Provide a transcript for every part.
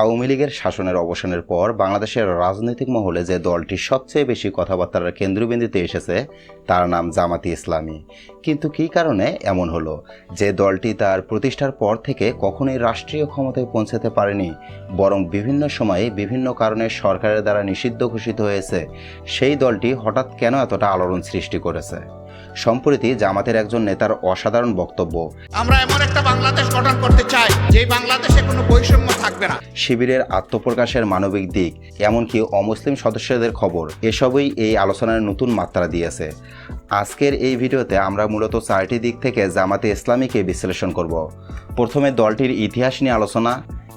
আওয়ামী লীগের শাসনের অবসানের পর বাংলাদেশের রাজনৈতিক মহলে যে দলটি সবচেয়ে বেশি কথাবার্তার কেন্দ্রবিন্দুতে এসেছে, তার নাম জামাতি ইসলামী। কিন্তু কী কারণে এমন হলো? যে দলটি তার প্রতিষ্ঠার পর থেকে কখনোই রাষ্ট্রীয় ক্ষমতায় পৌঁছাতে পারেনি, বরং বিভিন্ন সময়ে বিভিন্ন কারণে সরকারের দ্বারা নিষিদ্ধ ঘোষিত হয়েছে, সেই দলটি হঠাৎ কেন এতটা আলোড়ন সৃষ্টি করেছে? সম্প্রতি জামাতের একজন নেতার অসাধারণ বক্তব্য। আমরা এমন একটা বাংলাদেশ গঠন করতে চাই যে বাংলাদেশে কোনো বৈষম্য থাকবে না। শিবিরের আত্মপ্রকাশের মানবিক দিক এমনকি অমুসলিম সদস্যদের খবর এসবই এই আলোচনার নতুন মাত্রা দিয়েছে। আজকের এই ভিডিওতে আমরা মূলত চারটি দিক থেকে জামাতে ইসলামীকে বিশ্লেষণ করব। প্রথমে দলটির ইতিহাস নিয়ে আলোচনা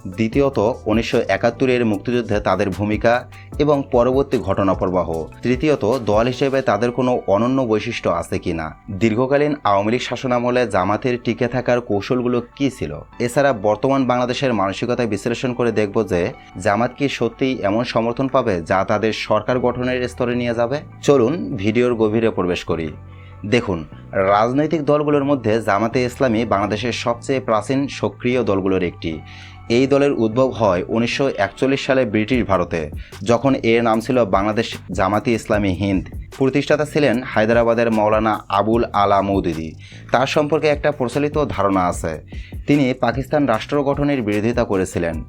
দ্বিতীয়ত, উনিশশো একাত্তরের মুক্তিযুদ্ধে তাদের ভূমিকা এবং পরবর্তী ঘটনা প্রবাহ তৃতীয়ত, দল হিসেবে তাদের কোনো অনন্য বৈশিষ্ট্য আছে কিনা? দীর্ঘকালীন আওয়ামী লীগ শাসনামলে জামাতের টিকে থাকার কৌশলগুলো কি ছিল? এছাড়া বর্তমান বাংলাদেশের মানসিকতা বিশ্লেষণ করে দেখব যে, জামাত কি সত্যিই এমন সমর্থন পাবে যা তাদের সরকার গঠনের স্তরে নিয়ে যাবে? চলুন ভিডিওর গভীরে প্রবেশ করি। দেখুন, রাজনৈতিক দলগুলোর মধ্যে জামাতে ইসলামী বাংলাদেশের সবচেয়ে প্রাচীন সক্রিয় দলগুলোর একটি। এই দলের উদ্ভব হয় উনিশশো একচল্লিশ সালে ব্রিটিশ ভারতে, যখন এর নাম ছিল বাংলাদেশ জামাতি ইসলামী হিন্দ। প্রতিষ্ঠাতা ছিলেন হায়দ্রাবাদের মৌলানা আবুল আলা মৌদুদি তার সম্পর্কে একটা প্রচলিত ধারণা আছে। তিনি পাকিস্তান রাষ্ট্র গঠনের বিরোধিতা করেছিলেন।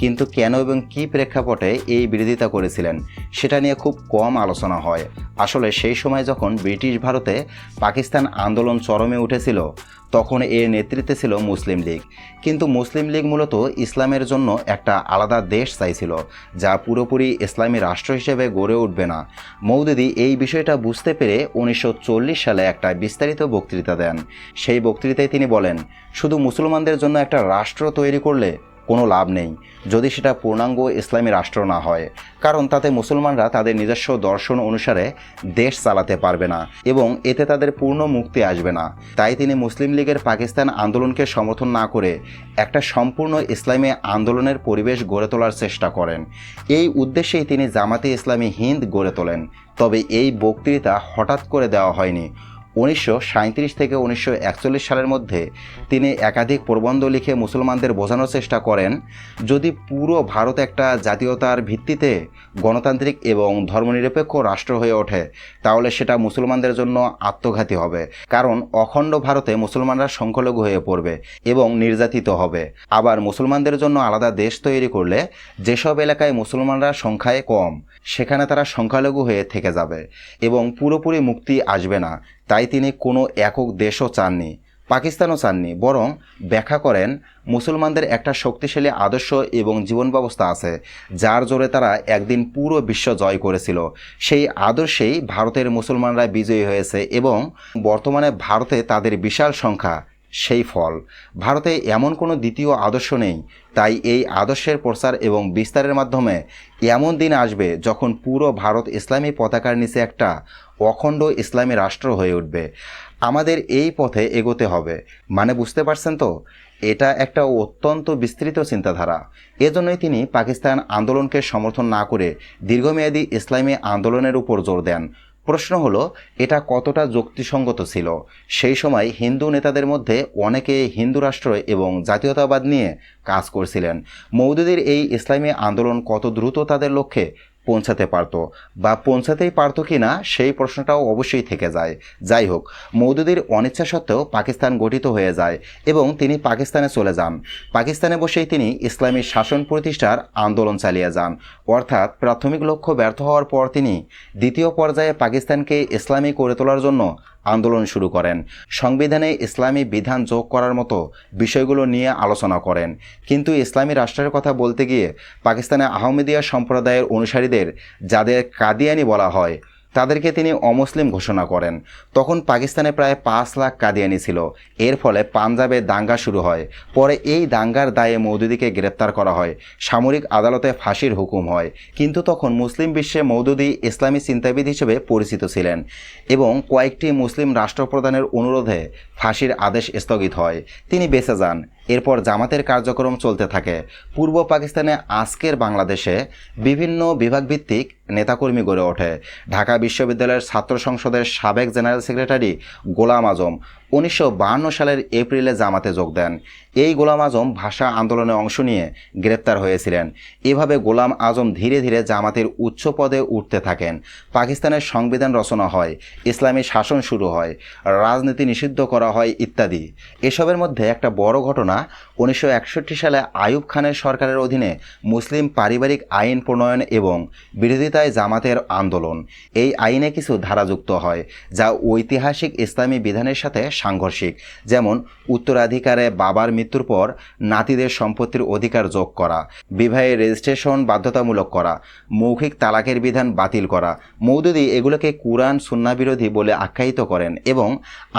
কিন্তু কেন এবং কী প্রেক্ষাপটে এই বিরোধিতা করেছিলেন, সেটা নিয়ে খুব কম আলোচনা হয়। আসলে সেই সময় যখন ব্রিটিশ ভারতে পাকিস্তান আন্দোলন চরমে উঠেছিল, তখন এর নেতৃত্বে ছিল মুসলিম লীগ। কিন্তু মুসলিম লীগ মূলত ইসলামের জন্য একটা আলাদা দেশ চাইছিল, যা পুরোপুরি ইসলামী রাষ্ট্র হিসেবে গড়ে উঠবে না। মৌদিদি এই বিষয়টা বুঝতে পেরে উনিশশো চল্লিশ সালে একটা বিস্তারিত বক্তৃতা দেন। সেই বক্তৃতায় তিনি বলেন, শুধু মুসলমানদের জন্য একটা রাষ্ট্র তৈরি করলে কোনো লাভ নেই, যদি সেটা পূর্ণাঙ্গ ইসলামী রাষ্ট্র না হয়। কারণ তাতে মুসলমানরা তাদের নিজস্ব দর্শন অনুসারে দেশ চালাতে পারবে না এবং এতে তাদের পূর্ণ মুক্তি আসবে না। তাই তিনি মুসলিম লীগের পাকিস্তান আন্দোলনকে সমর্থন না করে একটা সম্পূর্ণ ইসলামী আন্দোলনের পরিবেশ গড়ে তোলার চেষ্টা করেন। এই উদ্দেশ্যেই তিনি জামাতে ইসলামী হিন্দ গড়ে তোলেন। তবে এই বক্তৃতা হঠাৎ করে দেওয়া হয়নি। উনিশশো সাঁইত্রিশ থেকে উনিশশো একচল্লিশ সালের মধ্যে তিনি একাধিক প্রবন্ধ লিখে মুসলমানদের বোঝানোর চেষ্টা করেন। যদি পুরো ভারত একটা জাতীয়তার ভিত্তিতে গণতান্ত্রিক এবং ধর্মনিরপেক্ষ রাষ্ট্র হয়ে ওঠে, তাহলে সেটা মুসলমানদের জন্য আত্মঘাতী হবে। কারণ অখণ্ড ভারতে মুসলমানরা সংখ্যালঘু হয়ে পড়বে এবং নির্যাতিত হবে। আবার মুসলমানদের জন্য আলাদা দেশ তৈরি করলে যেসব এলাকায় মুসলমানরা সংখ্যায় কম, সেখানে তারা সংখ্যালঘু হয়ে থেকে যাবে এবং পুরোপুরি মুক্তি আসবে না। তাই তিনি কোনো একক দেশও চাননি, পাকিস্তানও চাননি, বরং ব্যাখ্যা করেন, মুসলমানদের একটা শক্তিশালী আদর্শ এবং জীবন ব্যবস্থা আছে, যার জোরে তারা একদিন পুরো বিশ্ব জয় করেছিল। সেই আদর্শেই ভারতের মুসলমানরা বিজয়ী হয়েছে এবং বর্তমানে ভারতে তাদের বিশাল সংখ্যা, সেই ফল। ভারতে এমন কোনো দ্বিতীয় আদর্শ নেই, তাই এই আদর্শের প্রচার এবং বিস্তারের মাধ্যমে এমন দিন আসবে যখন পুরো ভারত ইসলামী পতাকার নিচে একটা অখণ্ড ইসলামী রাষ্ট্র হয়ে উঠবে। আমাদের এই পথে এগোতে হবে। মানে বুঝতে পারছেন তো? এটা একটা অত্যন্ত বিস্তৃত চিন্তাধারা। এজন্যই তিনি পাকিস্তান আন্দোলনকে সমর্থন না করে দীর্ঘমেয়াদী ইসলামী আন্দোলনের উপর জোর দেন। প্রশ্ন হলো, এটা কতটা যুক্তিসঙ্গত ছিল? সেই সময় হিন্দু নেতাদের মধ্যে অনেকে হিন্দু রাষ্ট্র এবং জাতীয়তাবাদ নিয়ে কাজ করছিলেন। মৌদুদির এই ইসলামী আন্দোলন কত দ্রুত তাদের লক্ষ্যে পৌঁছাতে পারত বা পৌঁছাতেই পারতো কি না সেই প্রশ্নটাও অবশ্যই থেকে যায়। যাই হোক, মৌদুদির অনিচ্ছা সত্ত্বেও পাকিস্তান গঠিত হয়ে যায় এবং তিনি পাকিস্তানে চলে যান। পাকিস্তানে বসেই তিনি ইসলামী শাসন প্রতিষ্ঠার আন্দোলন চালিয়ে যান। অর্থাৎ প্রাথমিক লক্ষ্য ব্যর্থ হওয়ার পর তিনি দ্বিতীয় পর্যায়ে পাকিস্তানকে ইসলামী করে তোলার জন্য আন্দোলন শুরু করেন। সংবিধানে ইসলামী বিধান যোগ করার মতো বিষয়গুলো নিয়ে আলোচনা করেন। কিন্তু ইসলামী রাষ্ট্রের কথা বলতে গিয়ে পাকিস্তানে আহমেদিয়া সম্প্রদায়ের অনুসারীদের, যাদের কাদিয়ানি বলা হয় তাদেরকে তিনি অমুসলিম ঘোষণা করেন। তখন পাকিস্তানে প্রায় পাঁচ লাখ কাদিয়ানি ছিল। এর ফলে পাঞ্জাবে দাঙ্গা শুরু হয়। পরে এই দাঙ্গার দায়ে মৌদুদিকে গ্রেপ্তার করা হয়। সামরিক আদালতে ফাঁসির হুকুম হয়। কিন্তু তখন মুসলিম বিশ্বে মৌদুদি ইসলামী চিন্তাবিদ হিসেবে পরিচিত ছিলেন এবং কয়েকটি মুসলিম রাষ্ট্রপ্রধানের অনুরোধে ফাঁসির আদেশ স্থগিত হয়। তিনি বেঁচে যান। এরপর জামাতের কার্যক্রম চলতে থাকে। পূর্ব পাকিস্তানে আজকের বাংলাদেশে বিভিন্ন বিভাগভিত্তিক নেতাকর্মী গড়ে ওঠে। ঢাকা বিশ্ববিদ্যালয়ের ছাত্র সংসদের সাবেক জেনারেল সেক্রেটারি গোলাম আজম উনিশশো সালের এপ্রিলে জামাতে যোগ দেন। এই গোলাম আজম ভাষা আন্দোলনে অংশ নিয়ে গ্রেপ্তার হয়েছিলেন। এভাবে গোলাম আজম ধীরে ধীরে জামাতের উচ্চ পদে উঠতে থাকেন। পাকিস্তানের সংবিধান রচনা হয়, ইসলামী শাসন শুরু হয়, রাজনীতি নিষিদ্ধ করা হয় ইত্যাদি। এসবের মধ্যে একটা বড় ঘটনা, উনিশশো একষট্টি সালে আয়ুব খানের সরকারের অধীনে মুসলিম পারিবারিক আইন প্রণয়ন এবং বিরোধিতায় জামাতের আন্দোলন। এই আইনে কিছু ধারা যুক্ত হয়, যা ঐতিহাসিক ইসলামী বিধানের সাথে সাংঘর্ষিক, যেমন উত্তরাধিকারে বাবার মৃত্যুর পর নাতিদের সম্পত্তির অধিকার যোগ করা, বিবাহের রেজিস্ট্রেশন বাধ্যতামূলক করা, মৌখিক তালাকের বিধান বাতিল করা। মৌদুদি এগুলোকে কুরআন সুন্নাবিরোধী বলে আখ্যায়িত করেন এবং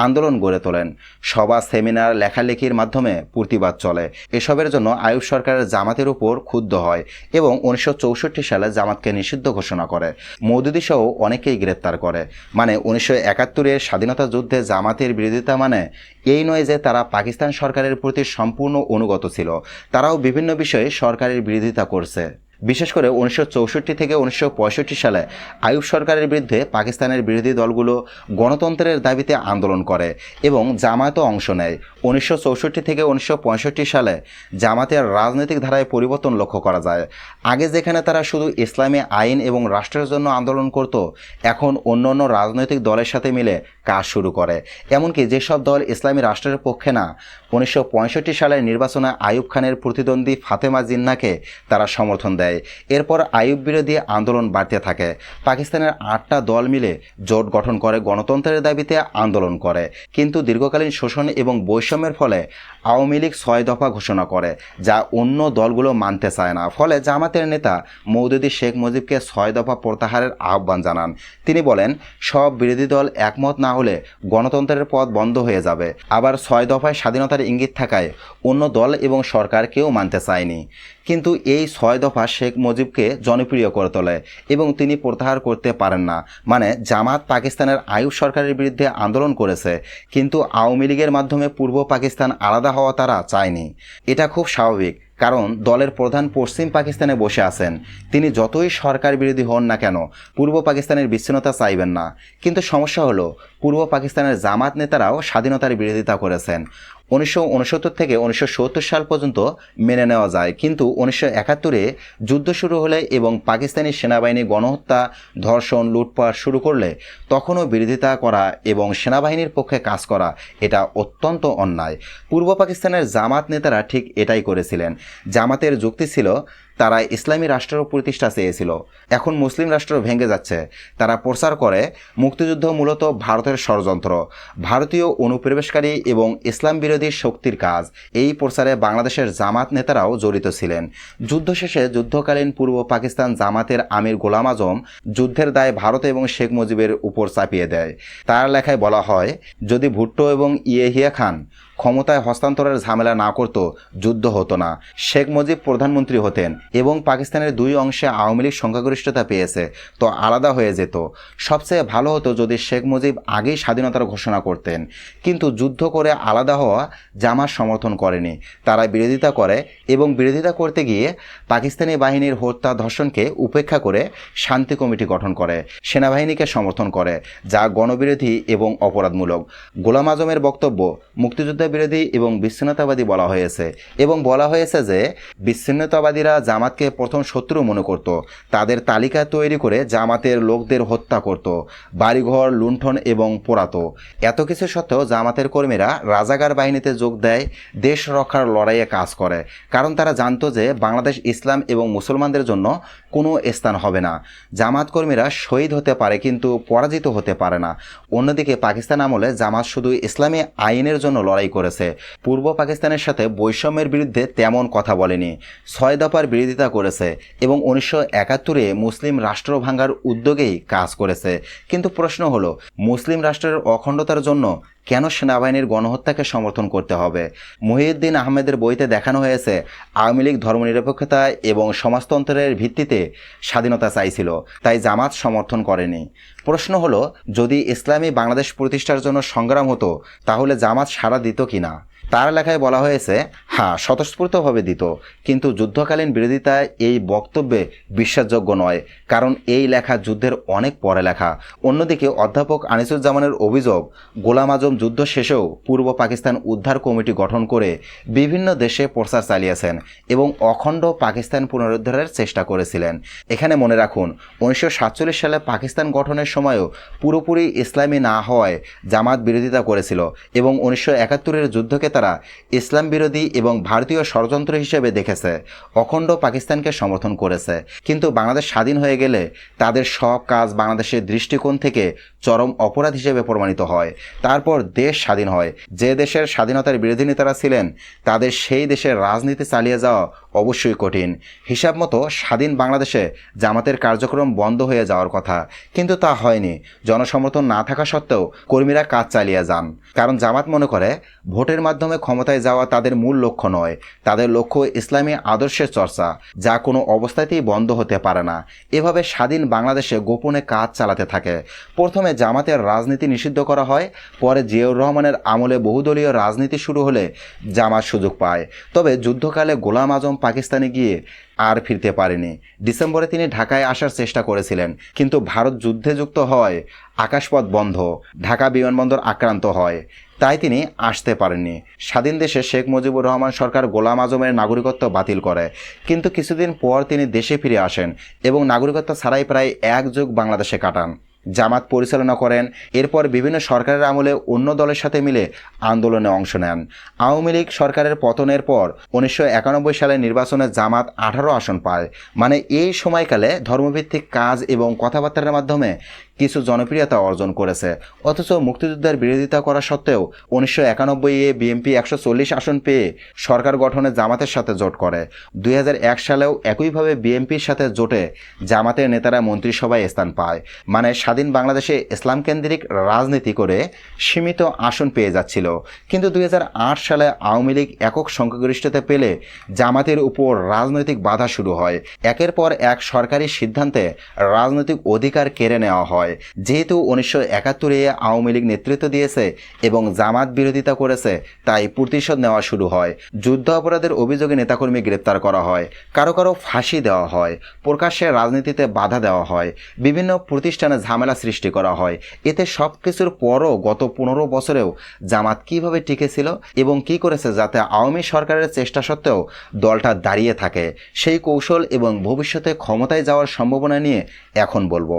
আন্দোলন গড়ে তোলেন। সভা, সেমিনার, লেখালেখির মাধ্যমে প্রতিবাদ চলে। এসবের জন্য আয়ুব সরকারের জামাতের উপর ক্ষুব্ধ হয় এবং উনিশশো চৌষট্টি সালে জামাতকে নিষিদ্ধ ঘোষণা করে। মৌদুদি সহ অনেকেই গ্রেপ্তার করে। মানে উনিশশো একাত্তরের স্বাধীনতা যুদ্ধে জামাতের বিরোধিতা মানে এই নয় যে তারা পাকিস্তান সরকারের প্রতি সম্পূর্ণ অনুগত ছিল, তারাও বিভিন্ন বিষয়ে সরকারের বিরোধিতা করছে। বিশেষ করে উনিশশো চৌষট্টি থেকে উনিশশো পঁয়ষট্টি সালে আয়ুব সরকারের বিরুদ্ধে পাকিস্তানের বিরোধী দলগুলো গণতন্ত্রের দাবিতে আন্দোলন করে এবং জামায়াতও অংশ নেয়। উনিশশো চৌষট্টি থেকে উনিশশো পঁয়ষট্টি সালে জামাতের রাজনৈতিক ধারায় পরিবর্তন লক্ষ্য করা যায়। আগে যেখানে তারা শুধু ইসলামী আইন এবং রাষ্ট্রের জন্য আন্দোলন করত, এখন অন্য অন্য রাজনৈতিক দলের সাথে মিলে কাজ শুরু করে। এমনকি যেসব দল ইসলামী রাষ্ট্রের পক্ষে না, উনিশশো পঁয়ষট্টি সালের নির্বাচনে আয়ুব খানের প্রতিদ্বন্দ্বী ফাতেমা জিন্নাকে তারা সমর্থন দেয়। এরপর আইয়ুব বিরোধী আন্দোলন বাড়তে থাকে। পাকিস্তানের আটটা দল মিলে জোট গঠন করে, গণতন্ত্রের দাবিতে আন্দোলন করে। কিন্তু দীর্ঘকালীন শোষণ এবং বৈষম্যের ফলে আওয়ামী লীগ ছয় দফা ঘোষণা করে, যা অন্য দলগুলো মানতে চায় না। ফলে জামাতের নেতা মৌদুদি শেখ মুজিবকে ছয় দফা প্রত্যাহারের আহ্বান জানান। তিনি বলেন, সব বিরোধী দল একমত না হলে গণতন্ত্রের পথ বন্ধ হয়ে যাবে। আবার ছয় দফায় স্বাধীনতার ইঙ্গিত থাকায় অন্য দল এবং সরকার কেউ মানতে চায়নি। কিন্তু এই ছয় দফা শেখ মুজিবকে জনপ্রিয় করে তোলে এবং তিনি প্রত্যাহার করতে পারেন না। মানে জামাত পাকিস্তানের আয়ুব সরকারের বিরুদ্ধে আন্দোলন করেছে, কিন্তু আওয়ামী লীগের মাধ্যমে পূর্ব পাকিস্তান আলাদা হওয়া তারা চায়নি। এটা খুব স্বাভাবিক, কারণ দলের প্রধান পশ্চিম পাকিস্তানে বসে আছেন। তিনি যতই সরকার বিরোধী হন না কেন, পূর্ব পাকিস্তানের বিচ্ছিন্নতা চাইবেন না। কিন্তু সমস্যা হলো, পূর্ব পাকিস্তানের জামাত নেতারাও স্বাধীনতার বিরোধিতা করেছেন। উনিশশো উনসত্তর থেকে উনিশশো সত্তর সাল পর্যন্ত মেনে নেওয়া যায়। কিন্তু উনিশশো একাত্তরে যুদ্ধ শুরু হলে এবং পাকিস্তানি সেনাবাহিনী গণহত্যা, ধর্ষণ, লুটপাট শুরু করলে তখনও বিরোধিতা করা এবং সেনাবাহিনীর পক্ষে কাজ করা এটা অত্যন্ত অন্যায়। পূর্ব পাকিস্তানের জামাত নেতারা ঠিক এটাই করেছিলেন। জামাতের যুক্তি ছিল তারা ইসলামী রাষ্ট্র প্রতিষ্ঠা চেয়েছিল। এখন মুসলিম রাষ্ট্র ভেঙে যাচ্ছে। তারা প্রচার করে মুক্তিযুদ্ধ মূলত ভারতের ষড়যন্ত্র, ভারতীয় অনুপ্রবেশকারী এবং ইসলাম বিরোধী শক্তির কাজ। এই প্রচারে বাংলাদেশের জামাত নেতারাও জড়িত ছিলেন। যুদ্ধ শেষে যুদ্ধকালীন পূর্ব পাকিস্তান জামাতের আমির গোলাম আজম যুদ্ধের দায় ভারত এবং শেখ মুজিবের উপর চাপিয়ে দেয়। তার লেখায় বলা হয়, যদি ভুট্টো এবং ইয়েহিয়া খান ক্ষমতায় হস্তান্তরের ঝামেলা না করত, যুদ্ধ হতো না। শেখ মুজিব প্রধানমন্ত্রী হতেন এবং পাকিস্তানের দুই অংশে আওয়ামী লীগ সংখ্যাগরিষ্ঠতা পেয়েছে, তো আলাদা হয়ে যেত। সবচেয়ে ভালো হতো যদি শেখ মুজিব আগেই স্বাধীনতার ঘোষণা করতেন। কিন্তু যুদ্ধ করে আলাদা হওয়া জামাত সমর্থন করেনি। তারা বিরোধিতা করে এবং বিরোধিতা করতে গিয়ে পাকিস্তানি বাহিনীর হত্যা ধর্ষণকে উপেক্ষা করে শান্তি কমিটি গঠন করে, সেনাবাহিনীকে সমর্থন করে, যা গণবিরোধী এবং অপরাধমূলক। গোলাম আজমের বক্তব্য, মুক্তিযুদ্ধ বিরোধী এবং বিচ্ছিন্নতাবাদী বলা হয়েছে এবং বলা হয়েছে যে বিচ্ছিন্নতাবাদীরা জামাতকে প্রথম শত্রু মনে করত। তাদের তালিকা তৈরি করে জামাতের লোকদের হত্যা করত, বাড়িঘর লুণ্ঠন এবং পোড়াতো। এত কিছু সত্ত্বেও জামাতের কর্মীরা রাজাগার বাহিনীতে যোগ দেয়, দেশ রক্ষার লড়াইয়ে কাজ করে। কারণ তারা জানতো যে বাংলাদেশ ইসলাম এবং মুসলমানদের জন্য কোনো স্থান হবে না। জামাত কর্মীরা শহীদ হতে পারে কিন্তু পরাজিত হতে পারে না। অন্যদিকে পাকিস্তান আমলে জামাত শুধু ইসলামী আইনের জন্য লড়াই করেছে। পূর্ব পাকিস্তানের সাথে বৈষম্যের বিরুদ্ধে তেমন কথা বলেনি। ছয় দফার বিরোধিতা করেছে এবং উনিশশো একাত্তরে মুসলিম রাষ্ট্র ভাঙ্গার উদ্যোগেই কাজ করেছে। কিন্তু প্রশ্ন হলো, মুসলিম রাষ্ট্রের অখণ্ডতার জন্য কেন সেনাবাহিনীর গণহত্যাকে সমর্থন করতে হবে? মহিউদ্দিন আহমেদের বইতে দেখানো হয়েছে, আওয়ামী লীগ ধর্মনিরপেক্ষতা এবং সমাজতন্ত্রের ভিত্তিতে স্বাধীনতা চাইছিল, তাই জামাত সমর্থন করেনি। প্রশ্ন হলো, যদি ইসলামী বাংলাদেশ প্রতিষ্ঠার জন্য সংগ্রাম হতো, তাহলে জামাত সাড়া দিত কিনা? তার লেখায় বলা হয়েছে হ্যাঁ স্বতঃস্ফূর্তভাবে দিত, কিন্তু যুদ্ধকালীন বিরোধিতায় এই বক্তব্যে বিশ্বাসযোগ্য নয়, কারণ এই লেখা যুদ্ধের অনেক পরে লেখা। অন্যদিকে অধ্যাপক আনিসুজ্জামানের অভিযোগ, গোলাম আজম যুদ্ধ শেষেও পূর্ব পাকিস্তান উদ্ধার কমিটি গঠন করে বিভিন্ন দেশে প্রচার চালিয়েছেন এবং অখণ্ড পাকিস্তান পুনরুদ্ধারের চেষ্টা করেছিলেন। এখানে মনে রাখুন, উনিশশো সাতচল্লিশ সালে পাকিস্তান গঠনের সময়ও পুরোপুরি ইসলামী না হওয়ায় জামাত বিরোধিতা করেছিল এবং উনিশশো একাত্তরের যুদ্ধকে তারা ইসলাম বিরোধী এবং ভারতীয় ষড়যন্ত্র হিসেবে দেখেছে, অখণ্ড পাকিস্তানকে সমর্থন করেছে। কিন্তু বাংলাদেশ স্বাধীন হয়ে গেলে তাদের সব কাজ বাংলাদেশের দৃষ্টিকোণ থেকে চরম অপরাধ হিসেবে প্রমাণিত হয়। তারপর দেশ স্বাধীন হয়। যে দেশের স্বাধীনতার বিরোধী নেতারা ছিলেন, তাদের সেই দেশের রাজনীতি চালিয়ে যাওয়া অবশ্যই কঠিন। হিসাব মতো স্বাধীন বাংলাদেশে জামাতের কার্যক্রম বন্ধ হয়ে যাওয়ার কথা। কিন্তু তা হয়নি। জনসমর্থন না থাকা সত্ত্বেও কর্মীরা কাজ চালিয়ে যান। কারণ জামাত মনে করে, ভোটের মাধ্যমে ক্ষমতায় যাওয়া তাদের মূল লক্ষ্য নয়। তাদের লক্ষ্য ইসলামী আদর্শের চর্চা, যা কোনো অবস্থাতেই বন্ধ হতে পারে না। এভাবে স্বাধীন বাংলাদেশে গোপনে কাজ চালাতে থাকে। প্রথমে জামাতের রাজনীতি নিষিদ্ধ করা হয়, পরে জিয়াউর রহমানের আমলে বহুদলীয় রাজনীতি শুরু হলে জামাত সুযোগ পায়। তবে যুদ্ধকালে গোলাম আজম পাকিস্তানে গিয়ে আর ফিরতে পারেনি। ডিসেম্বরে তিনি ঢাকায় আসার চেষ্টা করেছিলেন, কিন্তু ভারত যুদ্ধে যুক্ত হয়, আকাশপথ বন্ধ, ঢাকা বিমানবন্দর আক্রান্ত হয়। তাই তিনি আসতে পারেননি। স্বাধীন দেশে শেখ মুজিবুর রহমান সরকার গোলাম আজমের নাগরিকত্ব বাতিল করে। কিন্তু কিছুদিন পর তিনি দেশে ফিরে আসেন এবং নাগরিকত্ব ছাড়াই প্রায় এক যুগ বাংলাদেশে কাটান। জামাত পরিচালনা করেন, এরপর বিভিন্ন সরকারের আমলে অন্য দলের সাথে মিলে আন্দোলনে অংশ নেন। আওয়ামী লীগ সরকারের পতনের পর উনিশশো একানব্বই সালের নির্বাচনে জামাত আঠারো আসন পায়। মানে এই সময়কালে ধর্মভিত্তিক কাজ এবং কথাবার্তার মাধ্যমে কিছু জনপ্রিয়তা অর্জন করেছে। অথচ মুক্তিযুদ্ধের বিরোধিতা করা সত্ত্বেও উনিশশো একানব্বই এ বিএনপি একশো চল্লিশ আসন পেয়ে সরকার গঠনে জামাতের সাথে জোট করে। দুই হাজার এক সালেও একইভাবে বিএনপির সাথে জোটে জামাতের নেতারা মন্ত্রিসভায় স্থান পায়। মানে স্বাধীন বাংলাদেশে ইসলাম কেন্দ্রিক রাজনীতি করে সীমিত আসন পেয়ে যাচ্ছিল। কিন্তু দুই হাজার আট সালে আওয়ামী লীগ একক সংখ্যাগরিষ্ঠতা পেলে জামাতের উপর রাজনৈতিক বাধা শুরু হয়। একের পর এক সরকারি সিদ্ধান্তে রাজনৈতিক অধিকার কেড়ে নেওয়া হয়। যেহেতু উনিশশো একাত্তরে আওয়ামী লীগ নেতৃত্ব দিয়েছে এবং জামাত বিরোধিতা করেছে, তাই প্রতিশোধ নেওয়া শুরু হয়। যুদ্ধ অপরাধের অভিযোগে নেতাকর্মী গ্রেপ্তার করা হয়। কারও কারও ফাঁসি দেওয়া হয়। প্রকাশ্যে রাজনীতিতে বাধা দেওয়া হয়। বিভিন্ন প্রতিষ্ঠানে ঝামেলা সৃষ্টি করা হয়। এতে সব কিছুর পরও গত পনেরো বছরেও জামাত কীভাবে টিকেছিল এবং কি করেছে যাতে আওয়ামী সরকারের চেষ্টা সত্ত্বেও দলটা দাঁড়িয়ে থাকে, সেই কৌশল এবং ভবিষ্যতে ক্ষমতায় যাওয়ার সম্ভাবনা নিয়ে এখন বলব।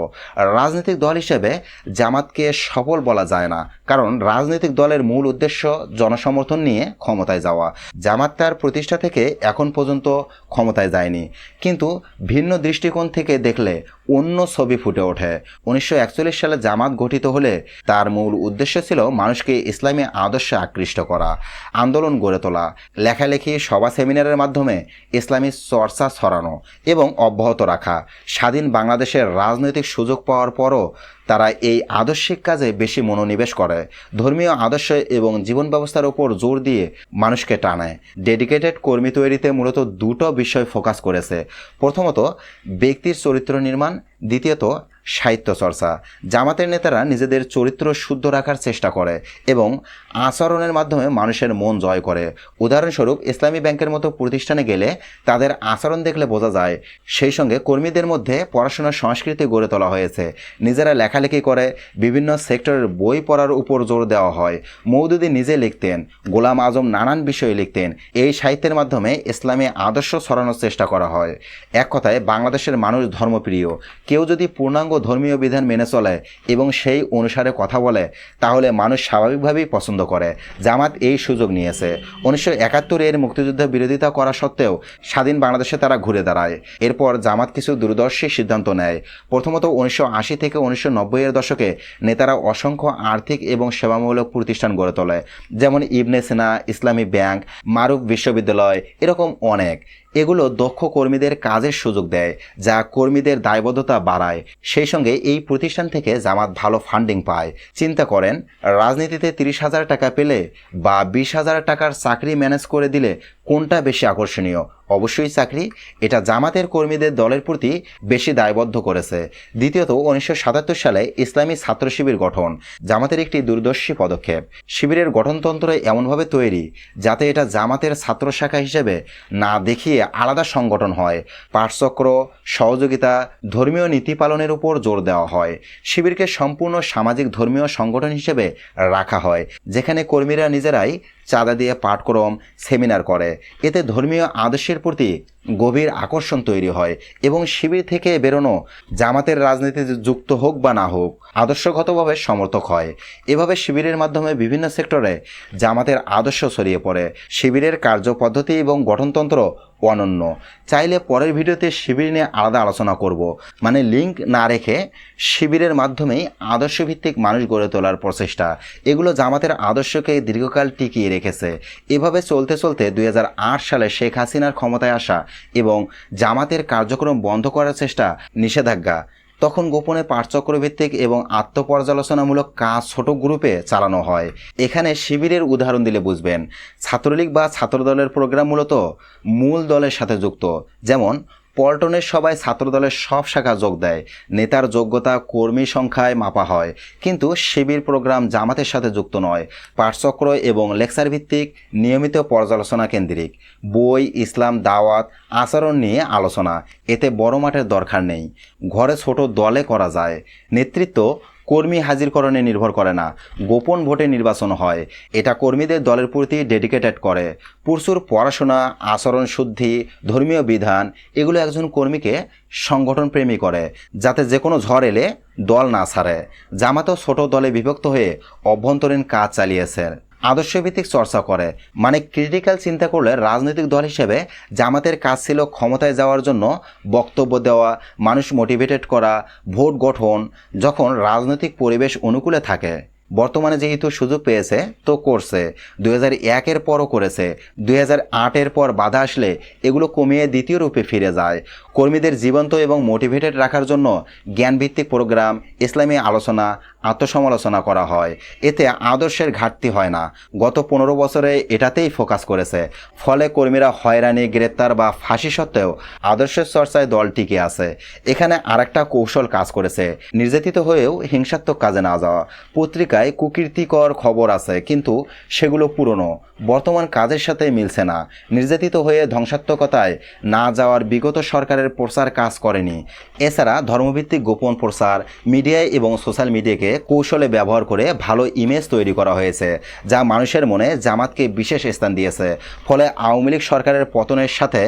রাজনৈতিক দল হিসেবে জামাতকে সফল বলা যায় না। কারণ রাজনৈতিক দলের মূল উদ্দেশ্য জনসমর্থন নিয়ে ক্ষমতায় যাওয়া। জামাত তার প্রতিষ্ঠা থেকে এখন পর্যন্ত ক্ষমতায় যায়নি। কিন্তু ভিন্ন দৃষ্টিকোণ থেকে দেখলে অন্য ছবি ফুটে ওঠে। উনিশশো একচল্লিশ সালে জামাত গঠিত হলে তার মূল উদ্দেশ্য ছিল মানুষকে ইসলামী আদর্শে আকৃষ্ট করা, আন্দোলন গড়ে তোলা, লেখালেখি, সভা সেমিনারের মাধ্যমে ইসলামী চর্চা ছড়ানো এবং অব্যাহত রাখা, স্বাধীন বাংলাদেশের রাজনৈতিক সুযোগ পাওয়ার পরও তারা এই আদর্শিক কাজে বেশি মনোনিবেশ করে। ধর্মীয় আদর্শ এবং জীবন ব্যবস্থার উপর জোর দিয়ে মানুষকে টানায় ডেডিকেটেড কর্মী তৈরিতে মূলত দুটো বিষয় ফোকাস করেছে। প্রথমত, ব্যক্তির চরিত্র নির্মাণ, দ্বিতীয়ত সাহিত্য চর্চা। জামাতের নেতারা নিজেদের চরিত্র শুদ্ধ রাখার চেষ্টা করে এবং আচরণের মাধ্যমে মানুষের মন জয় করে। উদাহরণস্বরূপ, ইসলামী ব্যাংকের মতো প্রতিষ্ঠানে গেলে তাদের আচরণ দেখলে বোঝা যায়। সেই সঙ্গে কর্মীদের মধ্যে পড়াশোনার সংস্কৃতি গড়ে তোলা হয়েছে। নিজেরা লেখালেখি করে, বিভিন্ন সেক্টরের বই পড়ার উপর জোর দেওয়া হয়। মৌদুদি নিজে লিখতেন, গোলাম আজম নানান বিষয়ে লিখতেন। এই সাহিত্যের মাধ্যমে ইসলামী আদর্শ ছড়ানোর চেষ্টা করা হয়। এক কথায়, বাংলাদেশের মানুষ ধর্মপ্রিয়। কেউ যদি পূর্ণাঙ্গ ধর্মীয় বিধান মেনে চলে এবং সেই অনুসারে কথা বলে, তাহলে মানুষ স্বাভাবিকভাবেই পছন্দ করে। জামাত এই সুযোগ নিয়েছে। উনিশশো একাত্তরে এর মুক্তিযুদ্ধের বিরোধিতা করা সত্ত্বেও স্বাধীন বাংলাদেশে তারা ঘুরে দাঁড়ায়। এরপর জামাত কিছু দূরদর্শী সিদ্ধান্ত নেয়। প্রথমত উনিশশো আশি থেকে উনিশশো নব্বইয়ের দশকে নেতারা অসংখ্য আর্থিক এবং সেবামূলক প্রতিষ্ঠান গড়ে তোলে। যেমন ইবনে সেনা, ইসলামী ব্যাংক, মারুফ বিশ্ববিদ্যালয়, এরকম অনেক। এগুলো দক্ষ কর্মীদের কাজের সুযোগ দেয়, যা কর্মীদের দায়বদ্ধতা বাড়ায়। সেই সঙ্গে এই প্রতিষ্ঠান থেকে জামাত ভালো ফান্ডিং পায়। চিন্তা করেন, রাজনীতিতে তিরিশ হাজার টাকা পেলে বা বিশ হাজার টাকার চাকরি ম্যানেজ করে দিলে কোনটা বেশি আকর্ষণীয়? অবশ্যই চাকরি। এটা জামাতের কর্মীদের দলের প্রতি বেশি দায়বদ্ধ করেছে। দ্বিতীয়ত, উনিশশো সাতাত্তর সালে ইসলামী ছাত্র শিবির গঠন, জামাতের একটি দূরদর্শী পদক্ষেপ। শিবিরের গঠনতন্ত্র এমনভাবে তৈরি যাতে এটা জামাতের ছাত্র শাখা হিসেবে না দেখিয়ে আলাদা সংগঠন হয়। পাঠচক্র, সহযোগিতা, ধর্মীয় নীতি পালনের উপর জোর দেওয়া হয়। শিবিরকে সম্পূর্ণ সামাজিক ধর্মীয় সংগঠন হিসেবে রাখা হয়, যেখানে কর্মীরা নিজেরাই চাঁদা দিয়ে পাঠক্রম, সেমিনার করে। এতে ধর্মীয় আদর্শের প্রতি গভীর আকর্ষণ তৈরি হয় এবং শিবির থেকে বেরোনো জামাতের রাজনীতিতে যুক্ত হোক বা না হোক, আদর্শগতভাবে সমর্থক হয়। এভাবে শিবিরের মাধ্যমে বিভিন্ন সেক্টরে জামাতের আদর্শ ছড়িয়ে পড়ে। শিবিরের কার্যপদ্ধতি এবং গঠনতন্ত্র অনন্য। চাইলে পরের ভিডিওতে শিবির নিয়ে আলাদা আলোচনা করব। মানে লিঙ্ক না রেখে শিবিরের মাধ্যমেই আদর্শভিত্তিক মানুষ গড়ে তোলার প্রচেষ্টা। এগুলো জামাতের আদর্শকে দীর্ঘকাল টিকিয়ে রেখেছে। এভাবে চলতে চলতে দুই হাজার আট সালে শেখ হাসিনার ক্ষমতায় আসা এবং জামাতের কার্যক্রম বন্ধ করার চেষ্টা নিষেধাজ্ঞা তখন গোপনে পাঠচক্রভিত্তিক এবং আত্মপর্যালোচনামূলক কাজ ছোট গ্রুপে চালানো হয়। এখানে শিবিরের উদাহরণ দিলে বুঝবেন। ছাত্রলীগ বা ছাত্রদলের প্রোগ্রাম মূলত মূল দলের সাথে যুক্ত। যেমন পল্টনের সবাই ছাত্রদলের সব শাখা যোগ দেয়। নেতার যোগ্যতা কর্মী সংখ্যায় মাপা হয়। কিন্তু শিবির প্রোগ্রাম জামাতের সাথে যুক্ত নয়। পাঠচক্র এবং লেকচার ভিত্তিক নিয়মিত পর্যালোচনা কেন্দ্রিক। বই, ইসলাম, দাওয়াত, আচরণ নিয়ে আলোচনা। এতে বড় মাঠের দরকার নেই। ঘরে ছোট দলে করা যায়। নেতৃত্ব কর্মী হাজিরকরণে নির্ভর করে না। গোপন ভোটে নির্বাচন হয়। এটা কর্মীদের দলের প্রতি ডেডিকেটেড করে। প্রচুর পড়াশোনা, আচরণ শুদ্ধি, ধর্মীয় বিধান, এগুলো একজন কর্মীকে সংগঠন প্রেমী করে, যাতে যে কোনো ঝড় এলে দল না ছাড়ে। জামাতও ছোট দলে বিভক্ত হয়ে অভ্যন্তরীণ কাজ চালিয়েছে। আদর্শভিত্তিক চর্চা করে। মানে ক্রিটিক্যাল চিন্তা করলে রাজনৈতিক দল হিসেবে জামাতের কাজ ছিল ক্ষমতায় যাওয়ার জন্য বক্তব্য দেওয়া, মানুষ মোটিভেটেড করা, ভোট গঠন, যখন রাজনৈতিক পরিবেশ অনুকূলে থাকে। বর্তমানে যেহেতু সুযোগ পেয়েছে, তো করছে। দু হাজার একের পরও করেছে। দু হাজার আটের পর বাধা আসলে এগুলো কমিয়ে দ্বিতীয় রূপে ফিরে যায়। কর্মীদের জীবন্ত এবং মোটিভেটেড রাখার জন্য জ্ঞানভিত্তিক প্রোগ্রাম, ইসলামী আলোচনা, আত্মসমালোচনা করা হয়। এতে আদর্শের ঘাটতি হয় না। গত পনেরো বছরে এটাতেই ফোকাস করেছে। ফলে কর্মীরা হয়রানি, গ্রেপ্তার বা ফাঁসি সত্ত্বেও আদর্শের চর্চায় দল টিকে আছে। এখানে আরেকটা কৌশল কাজ করেছে। নির্যাতিত হয়েও হিংসাত্মক কাজে না যাওয়া। পত্রিকায় কুকীর্তিকর খবর আছে, কিন্তু সেগুলো পুরনো। বর্তমান কাজের সাথে মিলছে না। নির্যাতিত হয়ে ধ্বংসাত্মকতায় না যাওয়ার বিগত সরকারের প্রচার কাজ করেনি। এছাড়া ধর্মভিত্তিক গোপন প্রচার মিডিয়ায় এবং সোশ্যাল মিডিয়াকে কৌশলে ব্যবহার করে ভালো ইমেজ তৈরি করা হয়েছে, যা মানুষের মনে জামাতকে বিশেষ স্থান দিয়েছে। ফলে আওয়ামী লীগ সরকারের পতনের সাথে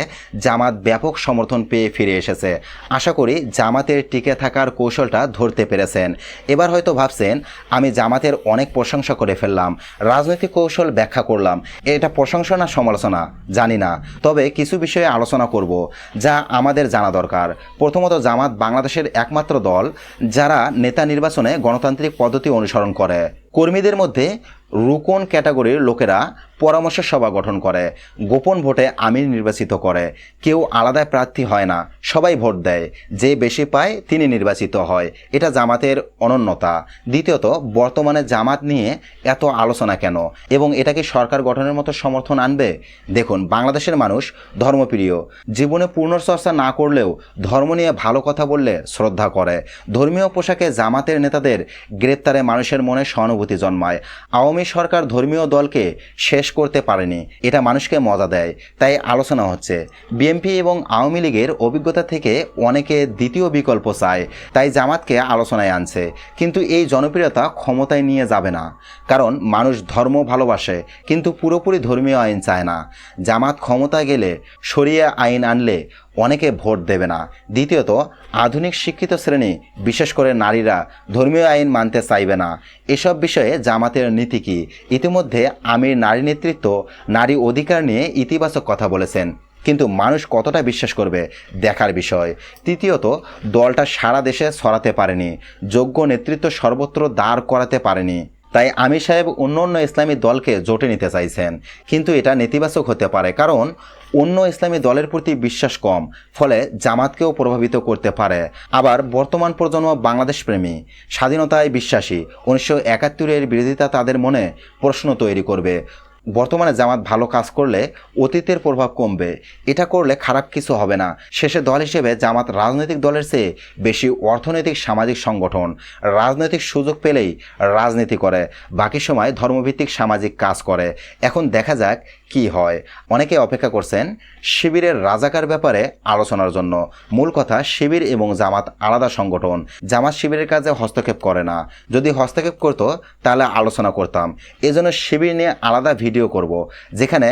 জামাত ব্যাপক সমর্থন পেয়ে ফিরে এসেছে। আশা করি জামাতের টিকে থাকার কৌশলটা ধরতে পেরেছেন। এবার হয়তো ভাবছেন, আমি জামাতের অনেক প্রশংসা করে ফেললাম, রাজনৈতিক কৌশল ব্যাখ্যা করলাম, এটা প্রশংসা না সমালোচনা? জানি না। তবে কিছু বিষয়ে আলোচনা করব, যা আমাদের জানা দরকার। প্রথমত জামাত বাংলাদেশের একমাত্র দল, যারা নেতা নির্বাচনে গণতান্ত্রিক পদ্ধতি অনুসরণ করে। কর্মীদের মধ্যে রুকন ক্যাটাগরির লোকেরা পরামর্শ সভা গঠন করে, গোপন ভোটে আমির নির্বাচিত করে। কেউ আলাদা প্রার্থী হয় না, সবাই ভোট দেয়। যে বেশি পায় তিনি নির্বাচিত হয়। এটা জামাতের অনন্যতা। দ্বিতীয়ত, বর্তমানে জামাত নিয়ে এত আলোচনা কেন? এবং এটা কি সরকার গঠনের মতো সমর্থন আনবে? দেখুন, বাংলাদেশের মানুষ ধর্মপ্রিয়। জীবনে পুনর্চর্চা না করলেও ধর্ম নিয়ে ভালো কথা বললে শ্রদ্ধা করে। ধর্মীয় পোশাকে জামাতের নেতাদের গ্রেপ্তারে মানুষের মনে সহানুভূতি জন্মায়। আওয়ামী সরকার ধর্মীয় দলকে শেষ করতে পারেনি। এটা মানুষকে মজা দেয়। তাই আলোচনা হচ্ছে। বিএনপি এবং আওয়ামী লীগের অভিজ্ঞতা থেকে অনেকে দ্বিতীয় বিকল্প চায়। তাই জামাতকে আলোচনায় আনছে। কিন্তু এই জনপ্রিয়তা ক্ষমতায় নিয়ে যাবে না। কারণ মানুষ ধর্ম ভালোবাসে, কিন্তু পুরোপুরি ধর্মীয় আইন চায় না। জামাত ক্ষমতায় গেলে সরিয়ে আইন আনলে অনেকে ভোট দেবে না। দ্বিতীয়ত, আধুনিক শিক্ষিত শ্রেণি, বিশেষ করে নারীরা ধর্মীয় আইন মানতে চাইবে না। এসব বিষয়ে জামাতের নীতি কি? ইতিমধ্যে আমির নারী নেতৃত্ব নারী অধিকার নিয়ে ইতিবাচক কথা বলেছেন। কিন্তু মানুষ কতটা বিশ্বাস করবে, দেখার বিষয়। তৃতীয়ত, দলটা সারা দেশে ছড়াতে পারেনি। যোগ্য নেতৃত্ব সর্বত্র দাঁড় করাতে পারেনি। তাই আমির সাহেব অন্য অন্য ইসলামী দলকে জোটে নিতে চাইছেন। কিন্তু এটা নেতিবাচক হতে পারে, কারণ অন্য ইসলামী দলের প্রতি বিশ্বাস কম, ফলে জামাতকেও প্রভাবিত করতে পারে। আবার বর্তমান প্রজন্ম বাংলাদেশ প্রেমী, স্বাধীনতায় বিশ্বাসী, উনিশশো একাত্তরের বিরোধিতা তাদের মনে প্রশ্ন তৈরি করবে। বর্তমানে জামাত ভালো কাজ করলে অতীতের প্রভাব কমবে। এটা করলে খারাপ কিছু হবে না। শেষে দল হিসেবে জামাত রাজনৈতিক দলের চেয়ে বেশি অর্থনৈতিক সামাজিক সংগঠন। রাজনৈতিক সুযোগ পেলেই রাজনীতি করে। বাকি সময় ধর্মভিত্তিক সামাজিক কাজ করে। এখন দেখা যাক কি হয়? অনেকে অপেক্ষা করছেন শিবিরের রাজাকার ব্যাপারে আলোচনার জন্য। মূল কথা, শিবির এবং জামাত আলাদা সংগঠন। জামাত শিবিরের কাজে হস্তক্ষেপ করে না। যদি হস্তক্ষেপ করতো, তাহলে আলোচনা করতাম। এজন্য শিবির নিয়ে আলাদা ভিডিও করব, যেখানে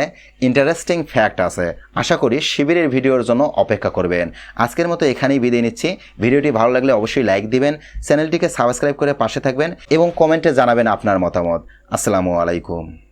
ইন্টারেস্টিং ফ্যাক্ট আছে। আশা করি শিবিরের ভিডিওর জন্য অপেক্ষা করবেন। আজকের মতো এখানেই বিদায় নিচ্ছি। ভিডিওটি ভালো লাগলে অবশ্যই লাইক দিবেন, চ্যানেলটিকে সাবস্ক্রাইব করে পাশে থাকবেন এবং কমেন্টে জানাবেন আপনার মতামত। আসসালামু আলাইকুম।